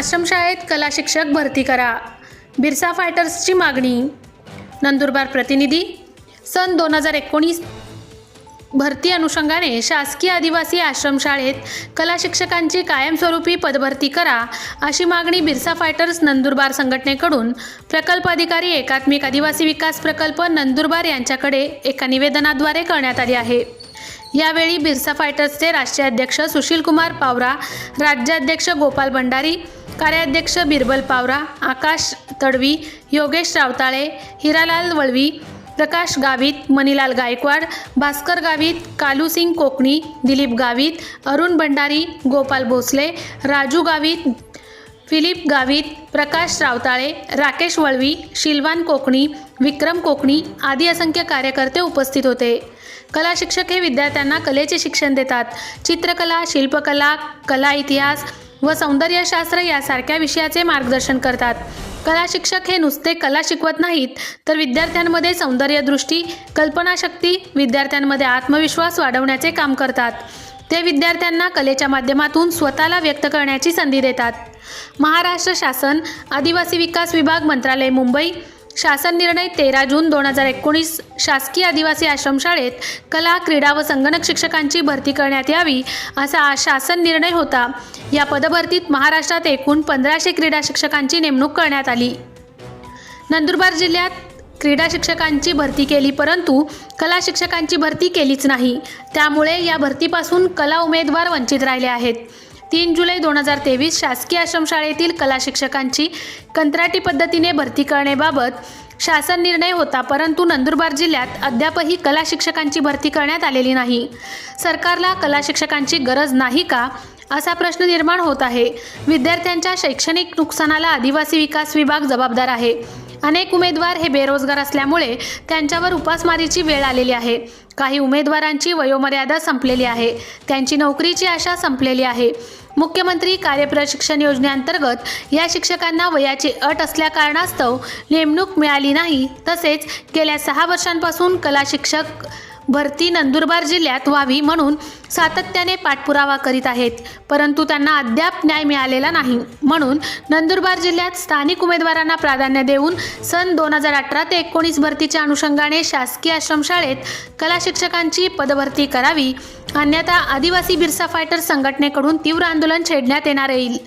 आश्रमशाळेत कला शिक्षक भरती करा. बिरसा फायटर्सची मागणी. नंदुरबार प्रतिनिधी. सन दोन हजार एकोणीस भरती अनुषंगाने शासकीय आदिवासी आश्रमशाळेत कला शिक्षकांची कायमस्वरूपी पदभरती करा अशी मागणी बिरसा फायटर्स नंदुरबार संघटनेकडून प्रकल्प अधिकारी एकात्मिक आदिवासी विकास प्रकल्प नंदुरबार यांच्याकडे एका निवेदनाद्वारे करण्यात आली आहे. यावेळी बिरसा फायटर्सचे राष्ट्रीय अध्यक्ष सुशील कुमार पावरा राज्याध्यक्ष गोपाल भंडारी कार्याध्यक्ष बिरबल पावरा आकाश तडवी योगेश रावताळे हिरालाल वळवी प्रकाश गावित मनीलाल गायकवाड भास्कर गावित कालूसिंग कोकणी दिलीप गावित अरुण भंडारी गोपाल भोसले राजू गावित फिलिप गावित प्रकाश रावताळे राकेश वळवी शिलवान कोकणी विक्रम कोकणी आदी असंख्य कार्यकर्ते उपस्थित होते. कला शिक्षक हे विद्यार्थ्यांना कलेचे शिक्षण देतात. चित्रकला शिल्पकला कला इतिहास व सौंदर्यशास्त्र यासारख्या विषयाचे मार्गदर्शन करतात. कला शिक्षक हे नुसते कला शिकवत नाहीत तर विद्यार्थ्यांमध्ये सौंदर्यदृष्टी कल्पनाशक्ती विद्यार्थ्यांमध्ये आत्मविश्वास वाढवण्याचे काम करतात. ते विद्यार्थ्यांना कलेच्या माध्यमातून स्वतःला व्यक्त करण्याची संधी देतात. महाराष्ट्र शासन आदिवासी विकास विभाग मंत्रालय मुंबई शासन निर्णय तेरा जून दोन हजार एकोणीस शासकीय आदिवासी आश्रमशाळेत कला क्रीडा व संगणक शिक्षकांची भरती करण्यात यावी असा शासन निर्णय होता. या पदभरतीत महाराष्ट्रात एकूण पंधराशे क्रीडा शिक्षकांची नेमणूक करण्यात आली. नंदुरबार जिल्ह्यात क्रीडा शिक्षकांची भरती केली परंतु कला शिक्षकांची भरती केलीच नाही. त्यामुळे या भरतीपासून कला उमेदवार वंचित राहिले आहेत. तीन जुलै दोन हजार तेवीस शासकीय आश्रमशाळेतील कला शिक्षकांची कंत्राटी पद्धतीने भरती करण्याबाबत शासन निर्णय होता परंतु नंदुरबार जिल्ह्यात अद्यापही कला शिक्षकांची भरती करण्यात आलेली नाही. सरकारला कला शिक्षकांची गरज नाही का? असा प्रश्न निर्माण होत आहे. विद्यार्थ्यांच्या शैक्षणिक नुकसानाला आदिवासी विकास विभाग जबाबदार आहे. अनेक उमेदवार हे बेरोजगार असल्यामुळे त्यांच्यावर उपासमारीची वेळ आलेली आहे. काही उमेदवारांची वयोमर्यादा संपलेली आहे. त्यांची नोकरीची आशा संपलेली आहे. मुख्यमंत्री कार्यप्रशिक्षण योजनेअंतर्गत या शिक्षकांना वयाची अट असल्या कारणास्तव नेमणूक मिळाली नाही. तसेच गेल्या सहा वर्षांपासून कला शिक्षक भरती नंदुरबार जिल्ह्यात व्हावी म्हणून सातत्याने पाठपुरावा करीत आहेत. परंतु त्यांना अद्याप न्याय मिळालेला नाही. म्हणून नंदुरबार जिल्ह्यात स्थानिक उमेदवारांना प्राधान्य देऊन सन दोन हजार अठरा ते एकोणीस भरतीच्या अनुषंगाने शासकीय आश्रमशाळेत कला शिक्षकांची पदभरती करावी. अन्यथा आदिवासी बिरसा फायटर संघटनेकडून तीव्र आंदोलन छेडण्यात येणार येईल.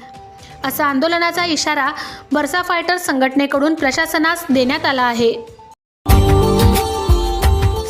असा आंदोलनाचा इशारा बरसा फायटर संघटनेकडून प्रशासनास देण्यात आला आहे.